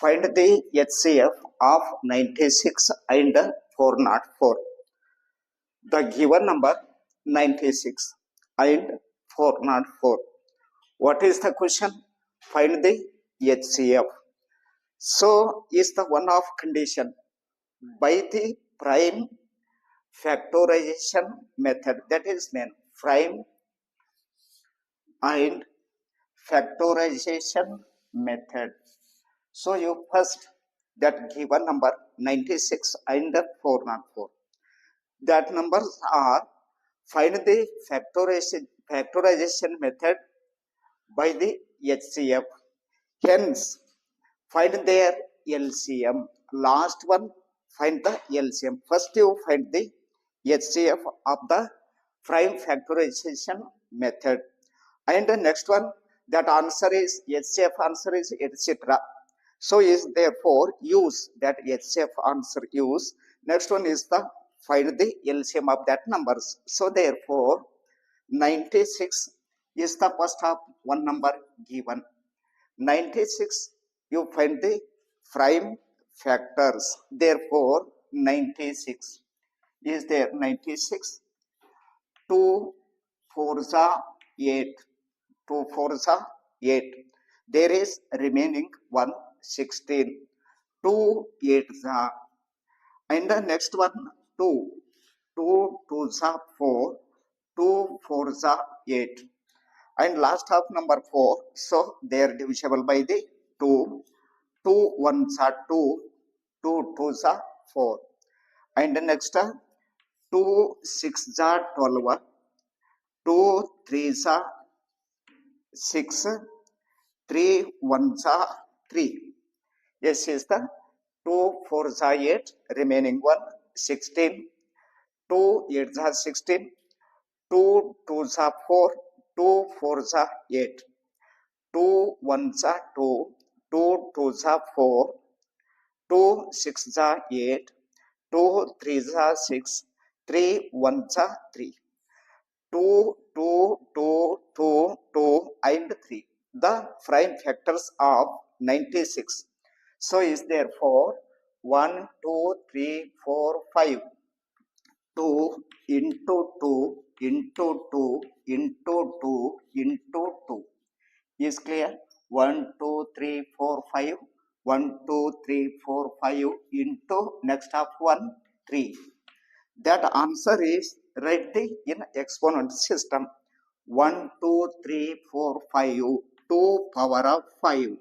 Find the HCF of 96 and 404. The given number 96 and 404. What is the question? Find the HCF. So is the one of condition by the prime factorization method that is meant prime and factorization method. So you first that given number 96 and 404. That numbers are find the factorization, factorization method by the HCF. Hence, find their LCM. Last one, find the LCM. First, you find the HCF of the prime factorization method. And the next one, that answer is HCF answer is etc. So is therefore use that HCF answer use. Next one is the find the LCM of that numbers. So therefore 96 is the first of one number given. 96 you find the prime factors. Therefore 96 is there 96 2 4 are 8 2 4 are 8 there is remaining 1 16 2 8 are and the next one 2 2 2 are 4 2 4 are 8 and last half number 4 so they are divisible by the 2 2 1s are 2 2 2s are 4 and the next uh, 2 6 are 12 2 3s are 6 3 1s are 3 yes is the 2 4s are 8 remaining one 16 2 8s are 16 2 2s are 4 2 4s are 8 2 1s are 2 2 2s are 4 2 6s are 8 2 3s are 6 3 1s are 3 2 2 2 2 2 and 3 the prime factors of 96 so is therefore 1 2 3 4 5 2 into 2 into 2 into 2 into 2 is clear? 1 2 3 4 5 1 2 3 4 5 into next of 1 3 that answer is the in exponent system. 1 2 3 4 5 2 power of 5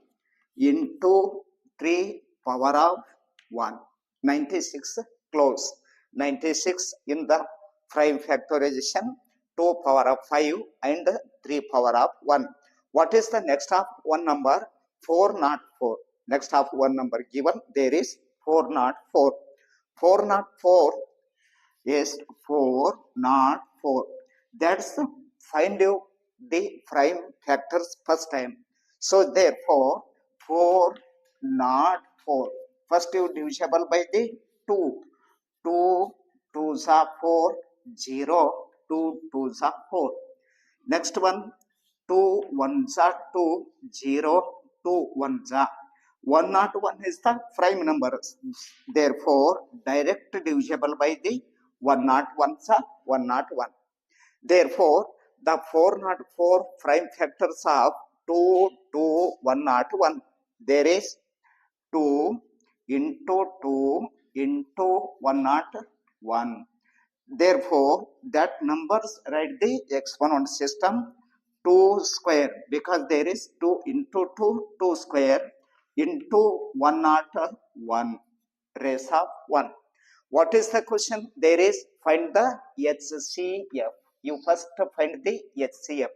into 3 power of 1 96 close. 96 in the prime factorization 2 power of 5 and 3 power of 1 what is the next of one number? 4 not 4 next of one number given there is 4 not 4 4 not 4 is 4 not 4 that's find you the prime factors first time. So therefore 4 not 4 first you divisible by the 2 2 2s are 4 0 2 2s are 4 next one 2 1s are 2 0 2 1s are 1 not 1 is the prime number. Therefore direct divisible by the 1 not 1s are 1 not 1 therefore the 4 not 4 prime factors of 2 2 1 not 1 there is 2 into 2 into 1 not 1 therefore that numbers write the exponent system 2 square because there is 2 into 2 2 square into 1 not 1 raise of 1 what is the question? There is find the hcf you first find the hcf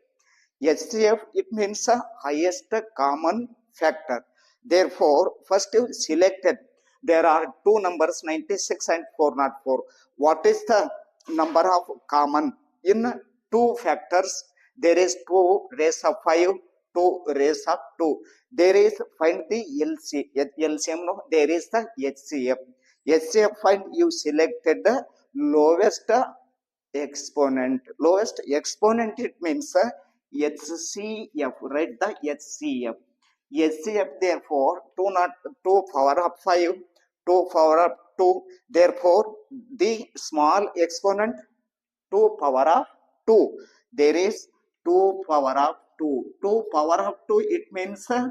hcf it means a highest common factor therefore first you selected there are two numbers 96 and 404 what is the number of common? In two factors there is 2 raise of 5 2 raise of 2 there is find the LC, LCM no there is the HCF HCF find you selected the lowest exponent. Lowest exponent it means HCF write the HCF HCF therefore 2 not 2 power of 5, 2 power of 2. Therefore, the small exponent 2 power of 2. There is 2 power of 2. 2 power of 2 it means uh,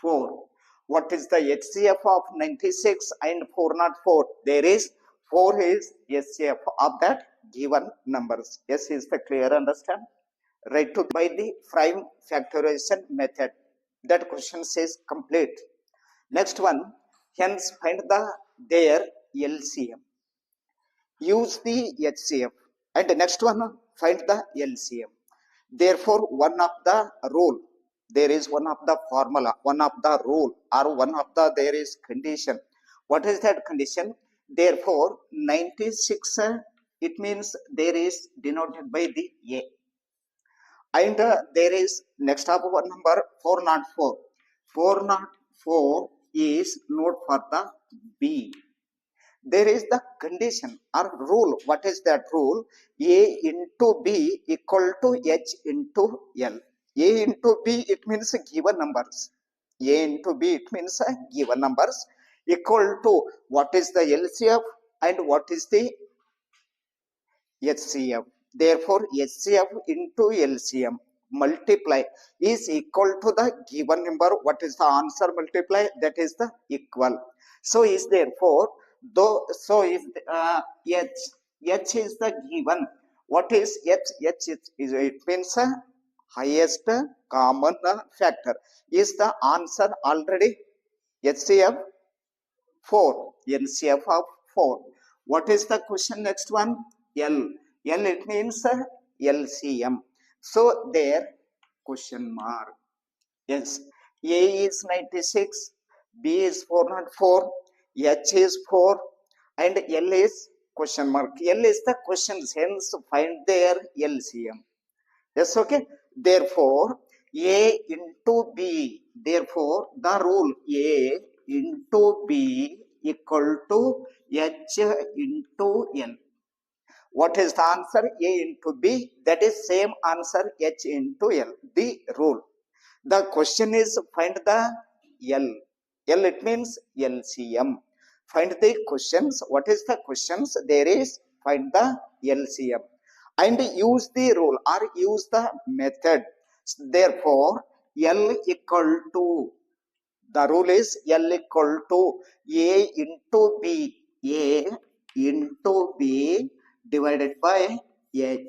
4. What is the HCF of 96 and 404? There is 4 is HCF of that given numbers. Yes, is the clear understand? Right to by the prime factorization method. That question says complete. Next one, hence find the their LCM. Use the HCF. And the next one, find the LCM. Therefore, one of the rule, there is one of the formula, one of the rule, or one of the there is condition. What is that condition? Therefore, 96, uh, it means there is denoted by the A. And uh, there is next up one number 404. 404 is note for the B. There is the condition or rule. What is that rule? A into B equal to H into L. A into B it means given numbers. A into B it means uh, given numbers equal to what is the LCF and what is the HCF. Therefore, HCF into LCM multiply is equal to the given number. What is the answer multiply? That is the equal. So is therefore, though, so is uh, H. H is the given. What is H? H is, is it means uh, highest common factor. Is the answer already HCF 4? NCF of 4. What is the question next one? L. L it means uh, LCM. So there question mark. Yes. A is 96, B is 404, H is 4 and L is question mark. L is the questions hence find their LCM. Yes, okay. Therefore, A into B. Therefore, the rule A into B equal to H into L. What is the answer? A into B. That is same answer H into L. The rule. The question is find the L. L it means LCM. Find the questions. What is the questions? There is find the LCM. And use the rule or use the method. Therefore, L equal to the rule is L equal to A into B. A into B divided by H.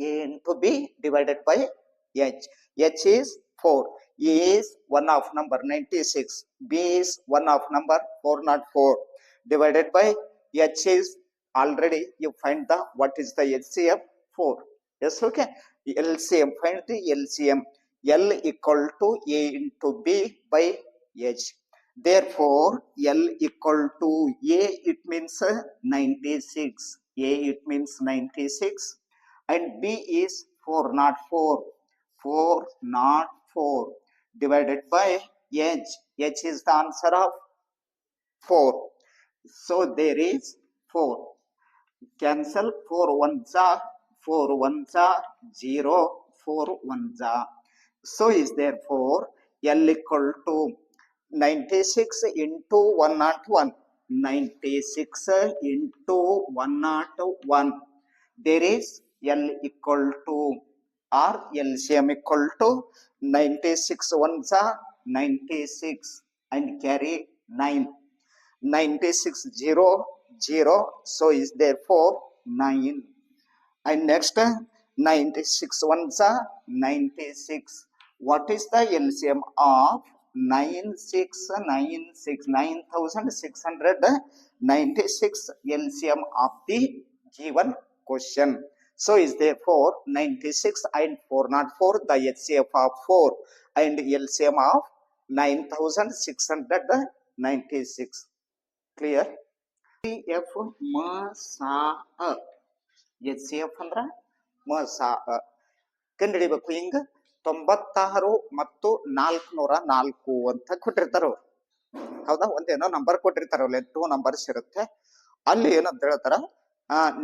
A into B divided by H. H is 4. A is 1 of number 96. B is 1 of number 404. Divided by H is already you find the what is the LCM 4. Yes, okay. LCM, find the LCM. L equal to A into B by H. Therefore, L equal to A, it means uh, 96. A, it means 96. And B is 404. 404 divided by H. H is the answer of 4. So, there is 4. Cancel 4 ones are 4 ones are 0. 4 ones are. So, is therefore L equal to 96 into 101. 96 into 101. There is L equal to or LCM equal to 96 ones are 96 and carry 9. 96 0 0. So is therefore 9. And next uh, 96 ones are 96. What is the LCM of 9696 9696 LCM of the given question. So is therefore 96 and 404 the HCF of 4 and LCM of 9696. Clear? HCF ಮಸಾ H C F ಅಂದ್ರ ಮಸಾ ಕಂಡುಹಿಡಿಬೇಕು ಹಿಂಗ ತೊಂಬತ್ತಾರು ಮತ್ತು ನಾಲ್ಕುನೂರ ನಾಲ್ಕು ಅಂತ ಕೊಟ್ಟಿರ್ತಾರ. ಅವ್ರು ಹೌದಾ? ಒಂದೇನೋ ನಂಬರ್ ಕೊಟ್ಟಿರ್ತಾರಲ್ಲ ಟೂ ನಂಬರ್ಸ್ ಇರುತ್ತೆ. ಅಲ್ಲಿ ಏನಂತ ಹೇಳ್ತಾರ?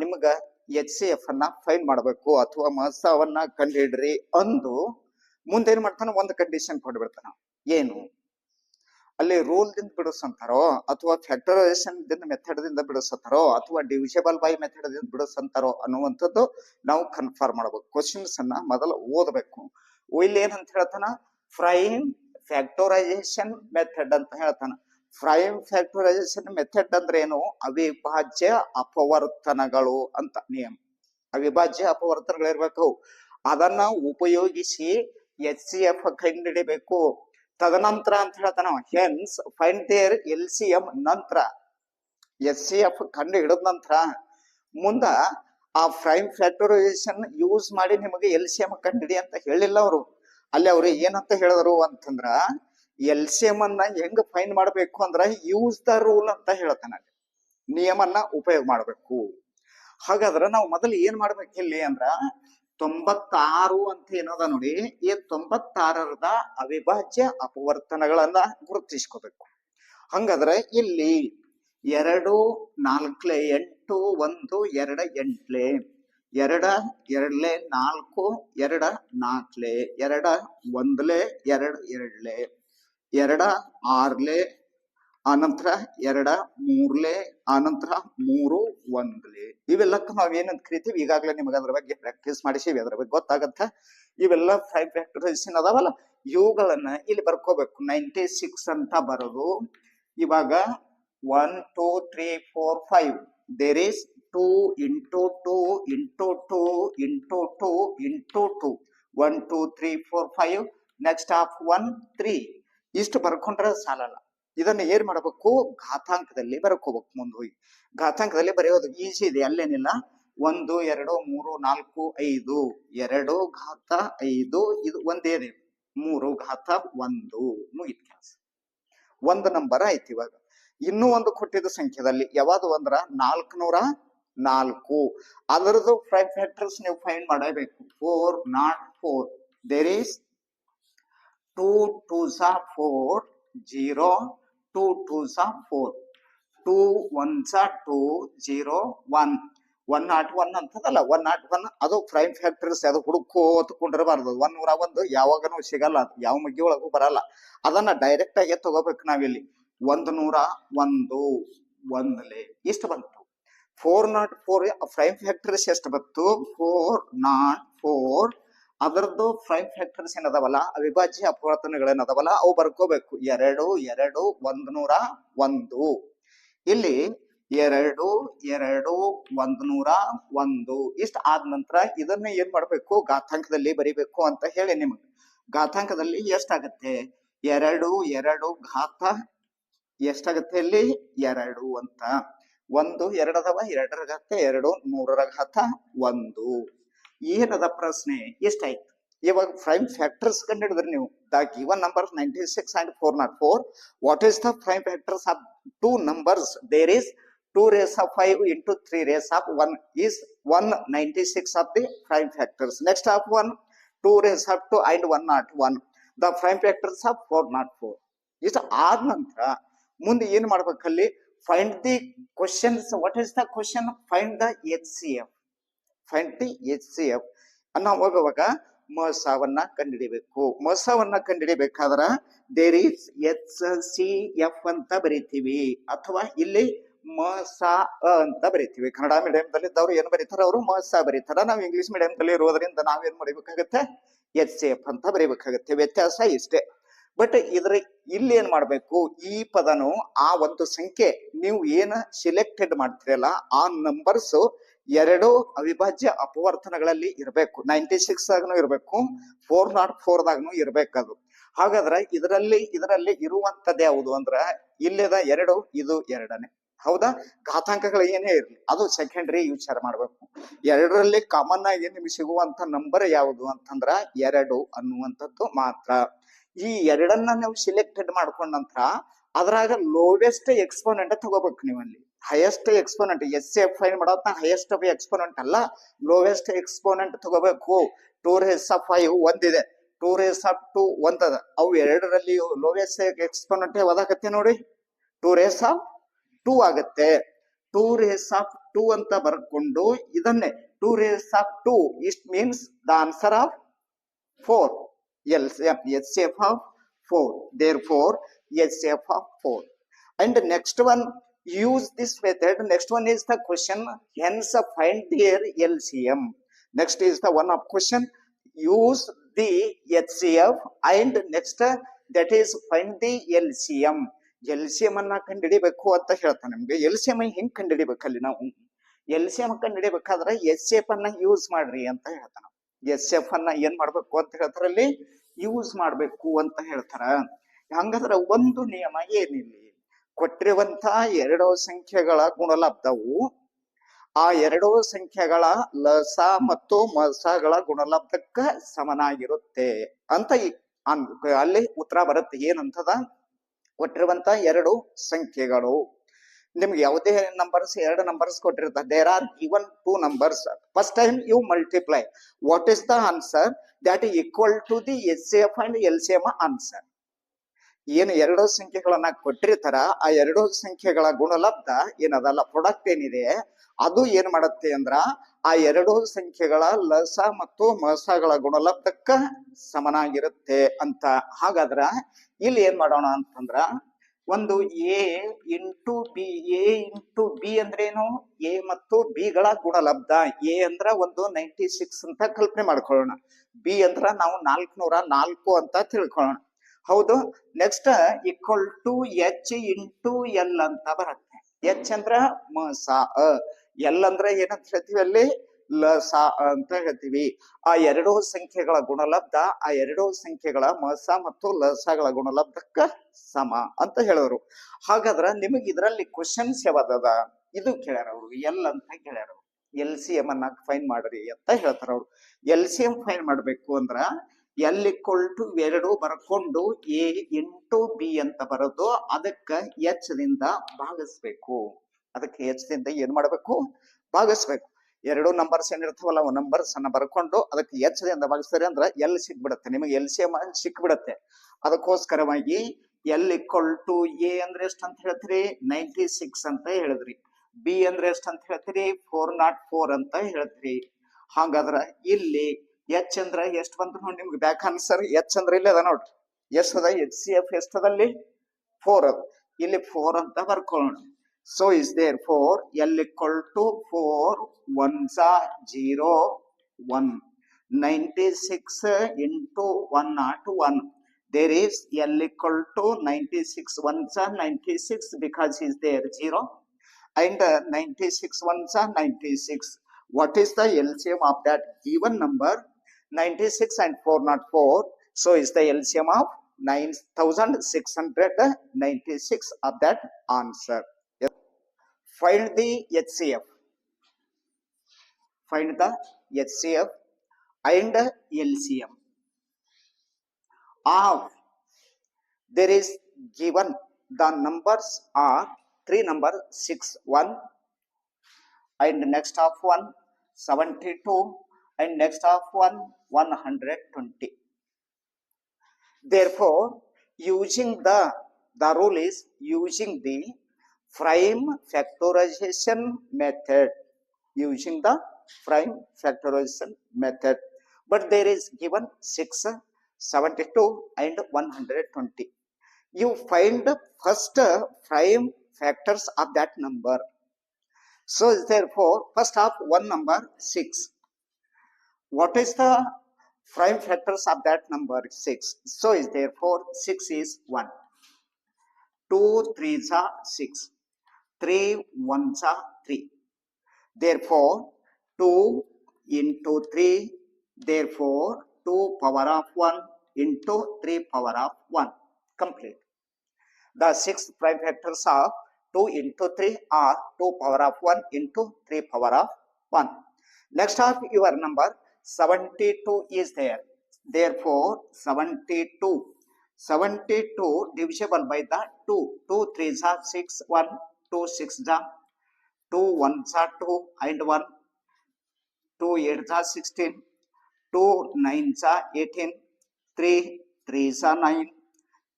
ನಿಮ್ಗ ಎಚ್ ಸಿ ಎಫ್ ಅನ್ನ ಫೈನ್ ಮಾಡಬೇಕು ಅಥವಾ ಮಹಸವನ್ನ ಕಂಡುಹಿಡ್ರಿ ಅಂದು ಮುಂದೇನ್ ಮಾಡ್ತಾನ ಒಂದು ಕಂಡೀಷನ್ ಕೊಟ್ಬಿಡ್ತಾನ. ಏನು? ಅಲ್ಲಿ ರೂಲ್ ದಿಂದ ಬಿಡಿಸಂತಾರೋ ಅಥವಾ ಫ್ಯಾಕ್ಟರೈಸೇಷನ್ ದಿಂದ ಮೆಥಡ್ ದಿಂದ ಬಿಡಿಸಂತಾರೋ ಅಥವಾ ಡಿವಿಷಬಲ್ ಬೈ ಮೆಥಡ್ ದಿಂದ ಬಿಡಿಸಂತಾರೋ ಅನ್ನುವಂಥದ್ದು ನಾವು ಕನ್ಫರ್ಮ್ ಮಾಡಬೇಕು. ಕ್ವಶನ್ಸ್ ಅನ್ನ ಮೊದಲು ಓದಬೇಕು. ಇಲ್ಲಿ ಅಂತ ಹೇಳ್ತಾನ? ಫ್ರೈಮ್ ಫ್ಯಾಕ್ಟರೈಸೇಷನ್ ಮೆಥಡ್ ಅಂತ ಹೇಳ್ತಾನ. ಫ್ರೈಮ್ ಫ್ಯಾಕ್ಟರೈಸೇಷನ್ ಮೆಥಡ್ ಅಂದ್ರೆ ಏನು? ಅವಿಭಾಜ್ಯ ಅಪವರ್ತನಗಳು ಅಂತ ನಿಯಮ. ಅವಿಭಾಜ್ಯ ಅಪವರ್ತನಗಳು ಇರ್ಬೇಕು. ಅದನ್ನ ಉಪಯೋಗಿಸಿ ಎಚ್ ಸಿ ಎಫ್ ಕಂಡುಹಿಡಿಬೇಕು ತದನಂತರ ಅಂತ ಹೇಳ್ತಾನ hence find there L C M ನಂತರ. ಎಸ್ ಸಿ ಎಫ್ ಕಂಡು ಹಿಡಿದ ನಂತರ ಮುಂದ ಆ ಪ್ರೈಮ್ ಫ್ಯಾಕ್ಟರೈಸೇಷನ್ ಯೂಸ್ ಮಾಡಿ ನಿಮಗೆ ಎಲ್ ಸಿ ಎಂ ಕಂಡಿಡಿ ಅಂತ ಹೇಳಿಲ್ಲ ಅವರು. ಅಲ್ಲಿ ಅವ್ರು ಏನಂತ ಹೇಳಿದ್ರು ಅಂತಂದ್ರ ಎಲ್ ಸಿ ಎಂ ಅನ್ನ ಹೆಂಗ್ ಫೈನ್ ಮಾಡ್ಬೇಕು ಅಂದ್ರ ಯೂಸ್ ದ ರೂಲ್ ಅಂತ ಹೇಳ್ತಾನೆ. ನಿಯಮನ್ನ ಉಪಯೋಗ ಮಾಡ್ಬೇಕು. ಹಾಗಾದ್ರ ನಾವು ಮೊದಲು ಏನ್ ಮಾಡ್ಬೇಕು ಇಲ್ಲಿ ಅಂದ್ರ, ತೊಂಬತ್ತಾರು ಅಂತ ಏನದ ನೋಡಿ, ಈ ತೊಂಬತ್ತಾರರದ ಅವಿಭಾಜ್ಯ ಅಪವರ್ತನಗಳನ್ನ ಗುರುತಿಸ್ಕೋಬೇಕು. ಹಂಗಾದ್ರೆ ಇಲ್ಲಿ ಎರಡು ನಾಲ್ಕಲೆ ಎಂಟು ಒಂದು, ಎರಡ, ಎಂಟ್ಲೆ. ಎರಡ, ಎರಡ್ಲೆ, ನಾಲ್ಕು, ಎರಡ, ನಾಲ್ಕ್ಲೆ. ಎರಡ, ಒಂದ್ಲೆ, ಎರಡ್, ಎರಡ್ಲೆ. ಎರಡ, ಆರ್ಲೆ. ಆನಂತರ ಎರಡ, ಮೂರ್ಲೆ. ಆನಂತರ ಮೂರು, ಒಂದ್ಲೆ. ಇವೆಲ್ಲಕ್ಕೂ ನಾವ್ ಏನಂತ ಕರಿತೀವಿ? ಈಗಾಗಲೇ ನಿಮಗೆ ಅದ್ರ ಬಗ್ಗೆ ಪ್ರಾಕ್ಟೀಸ್ ಮಾಡಿಸಿವಿ. ಅದ್ರ ಬಗ್ಗೆ ಗೊತ್ತಾಗತ್ತ. ಇವೆಲ್ಲ ಫೈವ್ ಫ್ಯಾಕ್ಟರೈಸೇಷನ್ ಅದಾವಲ್ಲ? ಇವುಗಳನ್ನ ಇಲ್ಲಿ ಬರ್ಕೋಬೇಕು. ನೈಂಟಿ ಸಿಕ್ಸ್ ಅಂತ ಬರೋದು. ಇವಾಗ one two three four five there is two into two into two into two into two one two three four five next of one three ಇಷ್ಟು ಬರ್ಕೊಂಡ್ರೆ ಸಾಲಲ್ಲ. ಇದನ್ನ ಏನ್ ಮಾಡಬೇಕು? ಘಾತಾಂಕದಲ್ಲಿ ಬರ್ಕೋಬೇಕು ಮುಂದೆ ಹೋಗಿ. ಘಾತಾಂಕದಲ್ಲಿ ಬರೆಯೋದು ಈಸಿ ಇದೆ, ಅಲ್ಲೇನಿಲ್ಲ? ಒಂದು, ಎರಡು, ಮೂರು, ನಾಲ್ಕು, ಐದು. ಎರಡು ಘಾತ, ಐದು. ಇದು ಒಂದೇನೆ ಮೂರು ಘಾತ, ಒಂದು. ಮುಗಿತ್ ಕೆಲಸ ಒಂದು ನಂಬರ್ ಆಯ್ತು ಇವಾಗ. ಇನ್ನೂ ಒಂದು ಕೊಟ್ಟಿದ್ದ ಸಂಖ್ಯೆದಲ್ಲಿ ಯಾವುದು ಅಂದ್ರ ನಾಲ್ಕುನೂರ ನಾಲ್ಕು. ಅದರದ್ದು ಫೈವ್ ಫ್ಯಾಕ್ಟರ್ಸ್ ನೀವು ಫೈಂಡ್ ಮಾಡಬೇಕು. Four nought four there is two two saw four zero two two ಸಾ ಫೋರ್ ಟೂ ಒನ್ ಸಾ two zero one one nought one ಅಂತದಲ್ಲ one nought one ಅದು ಪ್ರೈಮ್ ಫ್ಯಾಕ್ಟರ್ಸ್ ಅದು ಹುಡುಕೋತ್ಕೊಂಡಿರಬಾರ್ದು ಒನ್ ನೂರ ಒಂದು ಯಾವಾಗನೂ ಸಿಗಲ್ಲ ಯಾವ ಮಗ್ಗಿ ಒಳಗೂ ಬರಲ್ಲ. ಅದನ್ನ ಡೈರೆಕ್ಟ್ ಆಗಿ ತಗೋಬೇಕು ನಾವಿಲ್ಲಿ. ಒಂದು ನೂರ ಒಂದು, ಒಂದಲೇ. ಎಷ್ಟು ಬಂತು? Four not four prime factors ಎಷ್ಟು ಬಂತು? ಫೋರ್ ನಾಟ್ ಫೋರ್ ಅದರದ್ದು ಫ್ರೈಮ್ ಫ್ಯಾಕ್ಟರ್ಸ್ ಏನದವಲ್ಲ? ಅವಿಭಾಜ್ಯ ಅಪವರ್ತನಗಳೇನದವಲ್ಲ ಅವು ಬರ್ಕೋಬೇಕು. ಎರಡು ಎರಡು, ಒಂದು ನೂರ ಒಂದು. ಇಲ್ಲಿ ಎರಡು ಎರಡು, ಒಂದ್ ನೂರ ಒಂದು. ಇಷ್ಟ ಆದ ನಂತರ ಇದನ್ನ ಏನ್ ಮಾಡ್ಬೇಕು? ಘಾತಾಂಕದಲ್ಲಿ ಬರಿಬೇಕು ಅಂತ ಹೇಳಿ ನಿಮಗೆ. ಘಾತಾಂಕದಲ್ಲಿ ಎಷ್ಟಾಗತ್ತೆ ಎರಡು ಎರಡು ಘಾತ ಎಷ್ಟಾಗತ್ತೆ ಇಲ್ಲಿ? ಎರಡು ಅಂತ. ಒಂದು ಎರಡದವ ಎರಡರ ಘಾತ ಎರಡು ಮೂರರ ಘಾತ ಒಂದು ಏನದ ಪ್ರಶ್ನೆ? ಎಷ್ಟಾಯ್ತು? ಇವಾಗ ಪ್ರೈಮ್ ಫ್ಯಾಕ್ಟರ್ಸ್ ಕಂಡಿಡಿದ್ರಿ ನೀವು. The given number ninety six and four nought four what is the prime factors of two numbers there is two raise of five into three raise of one is one ninety six of the prime factors next of one two raise of two and one nought one the prime factors of four nought four ಇಷ್ಟು ಆದ ನಂತರ ಮುಂದೆ ಏನ್ ಮಾಡ್ಬೇಕಲ್ಲಿ find the questions what is the question find the H C F find the H C F ಅನ್ನ ಹೋಗುವಾಗ ಮಸವನ್ನ ಕಂಡಿಡಿಬೇಕು. ಮಸವನ್ನ ಕಂಡಿಡಿಬೇಕಾದ್ರ there is H C F ಅಂತ ಬರಿತೀವಿ. ಅಥವಾ ಇಲ್ಲಿ ಮಸ ಅಂತ ಬರಿತೀವಿ. ಕನ್ನಡ ಮೀಡಿಯಂದಲ್ಲಿ ಇದ್ದವ್ರು ಏನ್ ಬರೀತಾರ? ಅವರು ಮಸ ಬರೀತಾರ. ನಾವು ಇಂಗ್ಲಿಷ್ ಮೀಡಿಯಂದಲ್ಲಿ ಇರೋದ್ರಿಂದ ನಾವೇನ್ ಮಾಡಬೇಕಾಗತ್ತೆ? ಎಚ್ ಸಿ ಎಫ್ ಅಂತ ಬರೀಬೇಕಾಗತ್ತೆ. ವ್ಯತ್ಯಾಸ ಇಷ್ಟೇ. ಬಟ್ ಇದ್ರ ಇಲ್ಲಿ ಏನ್ ಮಾಡ್ಬೇಕು, ಈ ಪದನು ಆ ಒಂದು ಸಂಖ್ಯೆ ನೀವು ಏನ ಸಿಲೆಕ್ಟೆಡ್ ಮಾಡ್ತೀರಲ್ಲ, ಆ ನಂಬರ್ಸ್ ಎರಡು ಅವಿಭಾಜ್ಯ ಅಪವರ್ತನಗಳಲ್ಲಿ ಇರಬೇಕು. ನೈಂಟಿ ಸಿಕ್ಸ್ ಆಗನು ಇರಬೇಕು ಫೋರ್ ನಾಟ್ ಫೋರ್ ದಾಗನು ಇರ್ಬೇಕದು ಹಾಗಾದ್ರೆ ಇದರಲ್ಲಿ ಇದರಲ್ಲಿ ಇರುವಂತದ್ದು ಯಾವುದು ಅಂದ್ರ, ಇಲ್ಲದ ಎರಡು, ಇದು ಎರಡನೇ. ಹೌದಾ? ಘಾತಾಂಕಗಳು ಏನೇ ಇರಲಿ, ಅದು ಸೆಕೆಂಡರಿ ವಿಚಾರ ಮಾಡಬೇಕು. ಎರಡರಲ್ಲಿ ಕಾಮನ್ ಆಗಿ ನಿಮ್ಗೆ ಸಿಗುವಂತ ನಂಬರ್ ಯಾವುದು ಅಂತಂದ್ರ, ಎರಡು ಅನ್ನುವಂಥದ್ದು ಮಾತ್ರ. ಈ ಎರಡನ್ನ ನೀವು ಸಿಲೆಕ್ಟೆಡ್ ಮಾಡ್ಕೊಂಡ ನಂತರ ಅದ್ರಾಗ ಲೋವೆಸ್ಟ್ ಎಕ್ಸ್ಪೋನೆಂಟ್ ತಗೋಬೇಕು ನೀವು ಅಲ್ಲಿ highest exponent S F find ಮಾಡೋದ್ನ highest of exponent ಅಲ್ಲ ಲೋವೆಸ್ಟ್ ಎಕ್ಸ್ಪೋನೆಂಟ್ ತಗೋಬೇಕು. ಟೂ ರೇಸ್ ಆಫ್ ಫೈವ್ ಒಂದಿದೆ ಟೂ ರೇಸ್ ಆಫ್ ಟು ಒಂದದ ಅವು ಎರಡರಲ್ಲಿ ಲೋವೆಸ್ಟ್ ಎಕ್ಸ್ಪೋನೆಂಟ್ ಯಾವ್ದಾಗತ್ತೆ ನೋಡಿ? ಟೂ ರೇಸ್ ಆಫ್ ಟೂ ಆಗತ್ತೆ. ಟೂ ರೇಸ್ ಆಫ್ ಟೂ ಅಂತ ಬರ್ಕೊಂಡು ಇದನ್ನೇ two raise of two is means the answer of four L HCF of of 4. Therefore, HCF of 4. And the next one, use this method. Next one is the question, hence find their LCM. Next is the one of question, use the HCF and next uh, that is find the LCM. LCM ಅನ್ನ ಕಂಡುಹಿಡಿಬೇಕು ಅಂತ ಹೇಳ್ತಾನೆ ನಿಮ್ಗೆ LCM ಹೆಂಗ್ ಕಂಡಿಡಿಬೇಕಲ್ಲಿ ನಾವು LCM ಕಂಡುಹಿಡಿಬೇಕಾದ್ರೆ F ಅನ್ನ ಯೂಸ್ ಮಾಡ್ರಿ ಅಂತ ಹೇಳ್ತಾನೆ ಎಸ್ ಎಫ್ ಅನ್ನ ಏನ್ ಮಾಡ್ಬೇಕು ಅಂತ ಹೇಳ್ತಾರಲ್ಲಿ ಯೂಸ್ ಮಾಡಬೇಕು ಅಂತ ಹೇಳ್ತಾರ. ಹಂಗಂದ್ರ ಒಂದು ನಿಯಮ ಏನಿಲ್ಲಿ? ಕೊಟ್ಟಿರುವಂತ ಎರಡೋ ಸಂಖ್ಯೆಗಳ ಗುಣಲಬ್ಧವು, ಆ ಎರಡೋ ಸಂಖ್ಯೆಗಳ ಲಸ ಮತ್ತು ಮಸಗಳ ಗುಣಲಬ್ಧಕ್ಕ ಸಮನಾಗಿರುತ್ತೆ ಅಂತ ಅಲ್ಲಿ ಉತ್ತರ ಬರುತ್ತೆ. ಏನಂತದ? ಕೊಟ್ಟಿರುವಂತ ಎರಡು ಸಂಖ್ಯೆಗಳು. ನಿಮ್ಗೆ ಯಾವುದೇ ನಂಬರ್ಸ್ ಎರಡು ನಂಬರ್ಸ್ ಕೊಟ್ಟಿರ್ತಾರೆ there are given two numbers first time you multiply what is the answer that equal to the S F and L C M answer ಏನು ಎರಡು ಸಂಖ್ಯೆಗಳನ್ನ ಕೊಟ್ಟಿರ್ತಾರ, ಆ ಎರಡು ಸಂಖ್ಯೆಗಳ ಗುಣಲಬ್ಧ ಏನದಲ್ಲ ಪ್ರೊಡಕ್ಟ್ ಏನಿದೆ, ಅದು ಏನ್ ಮಾಡುತ್ತೆ ಅಂದ್ರ, ಆ ಎರಡು ಸಂಖ್ಯೆಗಳ ಲಸ ಮತ್ತು ಮಸಗಳ ಗುಣಲಬ್ಧಕ್ಕ ಸಮನಾಗಿರುತ್ತೆ ಅಂತ. ಹಾಗಾದ್ರ ಇಲ್ಲಿ ಏನ್ ಮಾಡೋಣ ಅಂತಂದ್ರ ಒಂದು A into B, A into B ಅಂದ್ರೇನು? ಎ ಮತ್ತು ಬಿಗಳ ಗುಣಲಬ್ಧ. ಎ ಅಂದ್ರ ಒಂದು ನೈಂಟಿ ಸಿಕ್ಸ್ ಅಂತ ಕಲ್ಪನೆ ಮಾಡ್ಕೊಳ್ಳೋಣ. ಬಿ ಅಂದ್ರ ನಾವು ನಾಲ್ಕನೂರ ನಾಲ್ಕು ಅಂತ ತಿಳ್ಕೊಳ್ಳೋಣ. ಹೌದು next equal to H into L ಅಂತ ಬರುತ್ತೆ. ಎಚ್ ಅಂದ್ರ ಮ, ಸಾ ಎಲ್ ಅಂದ್ರೆ ಏನಂತ ಹೇಳ್ತೀವಿ ಅಲ್ಲಿ ಲ, ಸ, ಅಂತ ಹೇಳ್ತೀವಿ. ಆ ಎರಡು ಸಂಖ್ಯೆಗಳ ಗುಣಲಬ್ಧ, ಆ ಎರಡು ಸಂಖ್ಯೆಗಳ ಮಸ ಮತ್ತು ಲಸಗಳ ಗುಣಲಬ್ಧಕ್ಕ ಸಮ ಅಂತ ಹೇಳೋರು. ಹಾಗಾದ್ರ ನಿಮಗೆ ಇದರಲ್ಲಿ ಕ್ವಶನ್ಸ್ ಯಾವ್ದದ? ಇದು ಕೇಳ್ಯಾರ ಅವ್ರು ಎಲ್ ಅಂತ ಕೇಳ್ಯಾರ ಅವ್ರು ಎಲ್ ಸಿ ಎಂ ಅನ್ನ ಫೈನ್ ಮಾಡ್ರಿ ಅಂತ ಹೇಳ್ತಾರ ಅವ್ರು ಎಲ್ ಸಿ ಎಂ ಫೈನ್ ಮಾಡ್ಬೇಕು ಅಂದ್ರ ಎಲ್ ಇಕ್ವಲ್ ಟು ಎರಡು ಬರ್ಕೊಂಡು ಎ ಇಂಟು ಬಿ ಅಂತ ಬರೋದು, ಅದಕ್ಕ ಎಚ್ ದಿಂದ ಭಾಗಿಸ್ಬೇಕು. ಅದಕ್ಕೆ ಎಚ್ ದಿಂದ ಏನ್ ಮಾಡ್ಬೇಕು? ಭಾಗಿಸ್ಬೇಕು. ಎರಡು ನಂಬರ್ಸ್ ಏನಿರ್ತಾವಲ್ಲ ಅವು ನಂಬರ್ಸ್ ಅನ್ನ ಬರ್ಕೊಂಡು ಅದಕ್ಕೆ ಎಚ್ ಎಂದ ಭಾಗಿಸ್ತಾರೆ ಅಂದ್ರೆ ಎಲ್ ಸಿಕ್ಬಿಡುತ್ತೆ. ನಿಮಗೆ ಎಲ್ ಸಿ ಎಂ ಸಿಕ್ಬಿಡುತ್ತೆ. ಅದಕ್ಕೋಸ್ಕರವಾಗಿ ಎಲ್ ಇಕ್ವಲ್ ಟು ಎ ಅಂದ್ರೆ ಎಷ್ಟು ಅಂತ ಹೇಳ್ತೀರಿ? ನೈಂಟಿ ಸಿಕ್ಸ್ ಅಂತ ಹೇಳಿದ್ರಿ. ಬಿ ಅಂದ್ರೆ ಎಷ್ಟು ಅಂತ ಹೇಳ್ತೀರಿ? ಫೋರ್ ನಾಟ್ ಫೋರ್ ಅಂತ ಹೇಳ್ತೀರಿ. ಹಾಗಾದ್ರೆ ಇಲ್ಲಿ ಎಚ್ ಅಂದ್ರ ಎಷ್ಟು ಬಂತು ನೋಡಿ ನಿಮ್ಗೆ ಬ್ಯಾಕ್ ಆನ್ಸರ್ ಎಚ್ ಅಂದ್ರೆ ಇಲ್ಲಿ ಅದ ನೋಡ್ರಿ. ಎಷ್ಟದ ಎಚ್ ಸಿ ಎಫ್ ಎಷ್ಟದಲ್ಲಿ ಫೋರ್ ಅದ ಇಲ್ಲಿ ಫೋರ್ ಅಂತ ಬರ್ಕೊಳ್ಳೋಣ. So is therefore L equal to 4, 1s are 0, 1. 96 into 1 not 1. There is L equal to 96 ones are 96 because is there 0 and uh, 96 ones are 96. What is the LCM of that given number? 96 and 4 not 4. So is the LCM of 9696 of that answer. Find the HCF. Find the HCF and LCM of there is given the numbers are three number six one and next of one seventy two and next of one 120 therefore using the the rule is using the prime factorization method using the prime factorization method. But there is given 6 72 and 120 you find the first prime factors of that number. So therefore first of one number 6 what is the prime factors of that number 6 so is therefore 6 is 1 2 3s are 6 3 1s are 3 therefore 2 into 3 therefore 2 power of 1 into 3 power of 1 complete. The six prime factors of 2 into 3 are 2 power of 1 into 3 power of 1 next of your number 72 is there. Therefore 72 72 divisible by the 2 2 3s are 6 1 2 6 are 2 1s are 2 and 1 2 8s are 16 2 9s are 18 3 3s are 9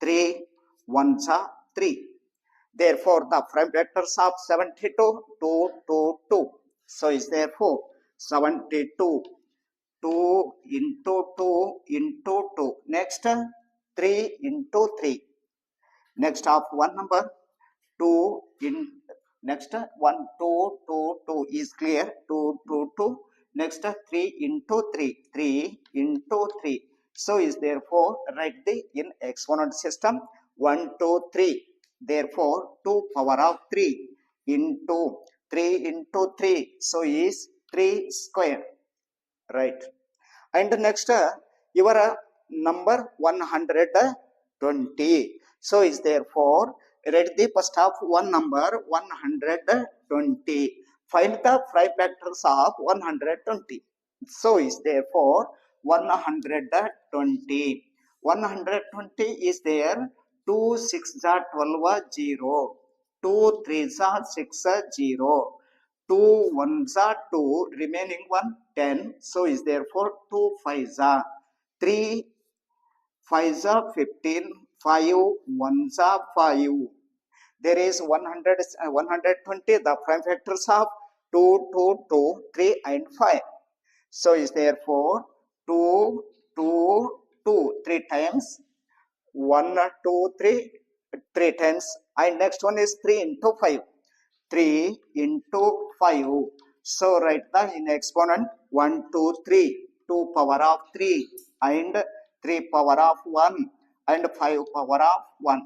3 1s are 3 therefore the prime factors of 72 2 2 2 so is therefore 72 2 into 2 into 2 next 3 into 3. Next of one number 2 in next uh, 1 2 2 2 is clear. 2 2 2 next uh, 3 into 3 3 into 3 so is therefore write the in exponent system 1 2 3 therefore 2 power of 3 into 3 into 3 so is 3 square. Right. And next uh, your number 120 so is therefore write the first of one number 120 find the five factors of 120 so is therefore 120 120 is there 2 6 are 12 are 0 2 3 are 6 0 2 1s are 2 remaining one 10 so is therefore 2 5s are 3 5s are 15 5 1s are 5 there is 100 uh, 120 the prime factors of 2 2 2 3 and 5 so is therefore 2 2 2 3 times 1 2 3 3 times. And next one is 3 into 5 3 into 5 so write the in exponent. 1 2 3 2 power of 3 and 3 power of 1 and 5 power of 1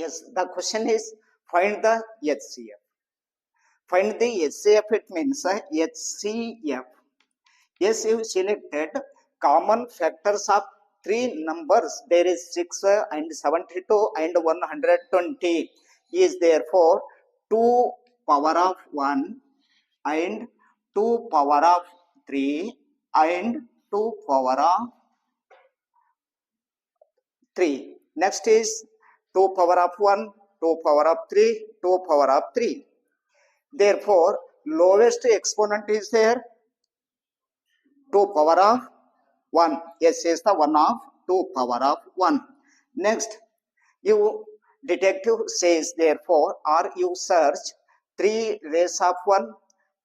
yes the question is find the hcf find the hcf it means hcf yes you selected common factors of three numbers. There is 6 uh, and 72 and 120 is therefore 2 power of 1 and 2 power of 3 and 2 power of 3 next is 2 power of 1 2 power of 3 2 power of 3 therefore lowest exponent is there 2 power of 1 yes is the one of 2 power of 1 next you detective says therefore or you search 3 rays of 1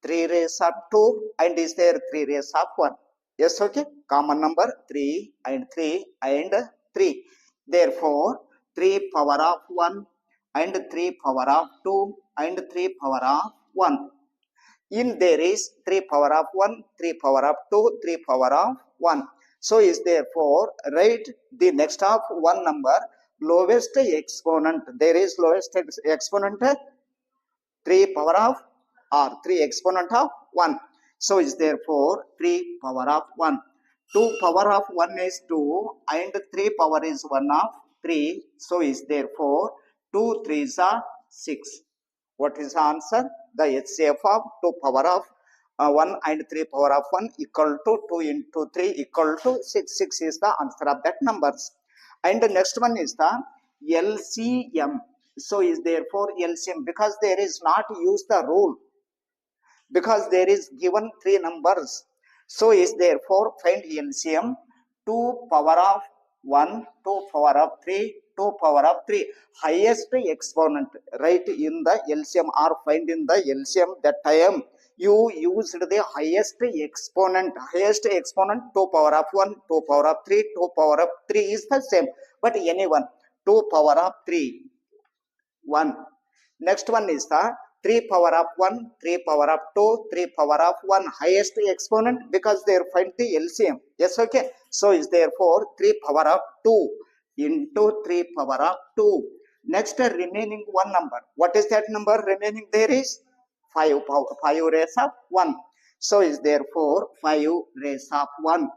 3 rays of 2 and is there 3 rays of 1 yes okay. Common number 3 and 3 and 3 therefore 3 power of 1 and 3 power of 2 and 3 power of 1 in there is 3 power of 1 3 power of 2 3 power of 1 so is therefore write the next of one number lowest exponent. There is lowest ex- exponent 3 power of or 3 exponent of 1 so is therefore 3 power of 1 2 power of 1 is 2 and 3 power is 1 of 3 so is therefore 2 3s are 6 what is the answer? The hcf of 2 power of uh, 1 and 3 power of 1 equal to 2 into 3 equal to 6 6 is the answer of that numbers. And the next one is the lcm so is therefore lcm because there is not use the rule. Because there is given three numbers so is therefore find lcm 2 power of 1 2 power of 3 2 power of 3 highest exponent right in the lcm or find in the lcm that time you used the highest exponent. Highest exponent 2 power of 1 2 power of 3 2 power of 3 is the same. But anyone 2 power of 3 1 next one is the 3 power of 1 3 power of 2 3 power of 1 highest exponent because they are find the lcm yes okay? So is therefore 3 power of 2 into 3 power of 2 next remaining one number. What is that number remaining? There is 5 power 5 raise of 1 so is therefore 5 raise of 1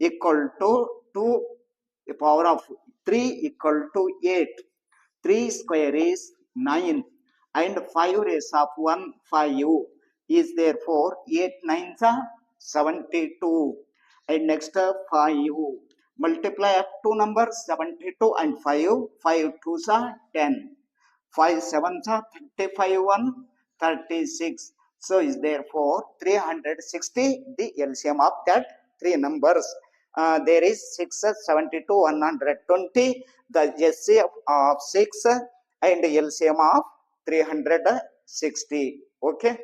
equal to 2 the power of 3 equal to 8 3 square is 9 and 5 raise of 1 5 is therefore 8 nines are 72 and next uh, 5 multiply up two numbers 72 and 5 5 twos are 10 5 sevens are 35 1 36 so is therefore 360 the LCM of that three numbers. Uh, there is 6 uh, 72 120 the SCF of 6 uh, and LCM of 360 okay